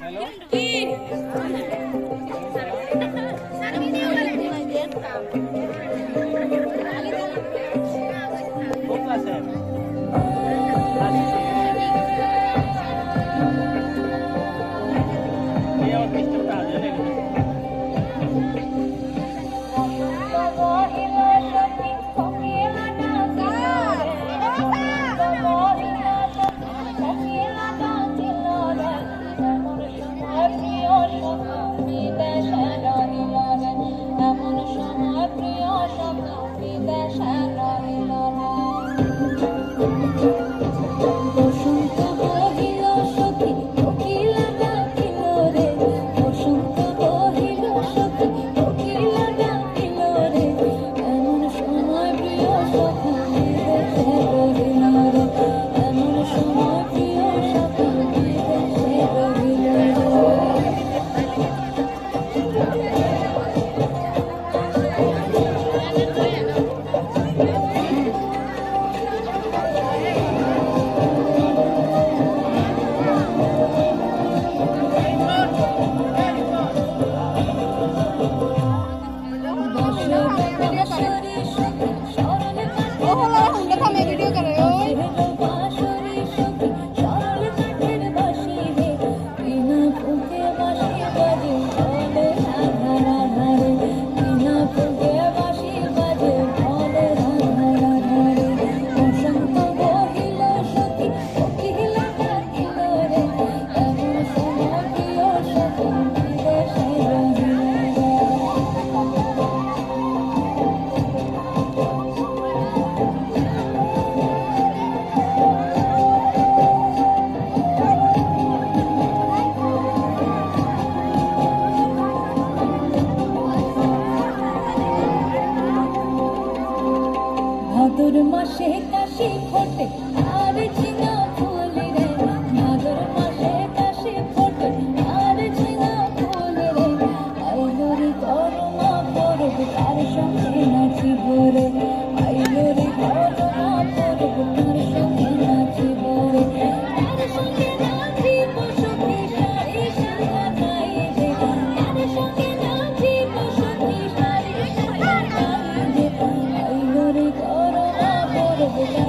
Hello. ভাদর মাসে কাশি ফোটে। আর ঝিঙা ফুল রে ভাদর মাসে কাশি ফোটে। আর ঝিঙা ফুল রে আইলোর করুণা করব তার সঙ্গে নাচিব রে। Thank you.